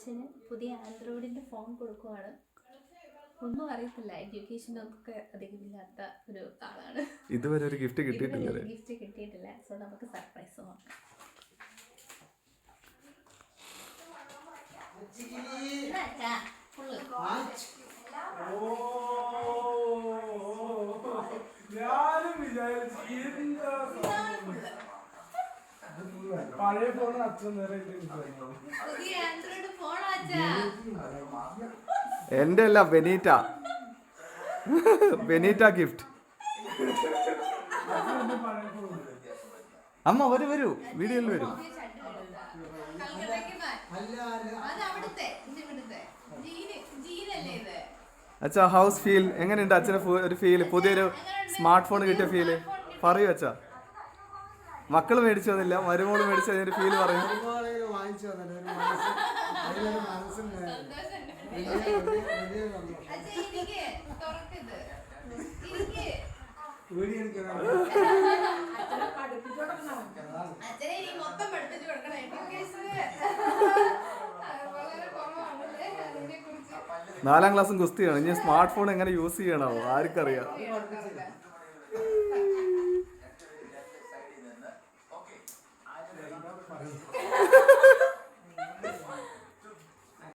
അച്ഛന് പുതിയ ആൻഡ്രോയിഡിന്റെ ഫോൺ കൊടുക്കുവാണ്. ഒന്നും അറിയത്തില്ല. എഡ്യൂക്കേഷനൊക്കെ അധികം ഇല്ലാത്ത ഒരു ആളാണ്. ഇതുവരെ ഒരു ഗിഫ്റ്റ് കിട്ടിയിട്ടില്ല ഗിഫ്റ്റ് കിട്ടിയിട്ടില്ല. സോ നമുക്ക് സർപ്രൈസ് നോക്കാം. ഞാനും വിചാരിച്ചു എന്താ പഴയ ഫോൺ അച്ഛൻ നേരെ പുതിയ ആൻഡ്രോയിഡ് അച്ഛാ എന്റെ അല്ല ബെനീറ്റ. ബെനീറ്റ ഗിഫ്റ്റ് അമ്മ വരൂ വരൂ. വീഡിയോയിൽ വരൂ. അച്ഛാ ഹൗസ് ഫീൽ എങ്ങനെയുണ്ട് അച്ഛന് ഒരു ഫീൽ പുതിയൊരു സ്മാർട്ട് ഫോൺ കിട്ടിയ ഫീൽ പറയൂ അച്ഛാ. മക്കൾ മേടിച്ചു തന്നില്ല മരുമോൾ മേടിച്ചു അതിന്റെ ഫീൽ പറയും നാലാം ക്ലാസ്സും ഗുസ്തിയാണ്. ഇനി സ്മാർട്ട് ഫോൺ എങ്ങനെ യൂസ് ചെയ്യണോ? ആർക്കറിയാം. പറയുന്നത്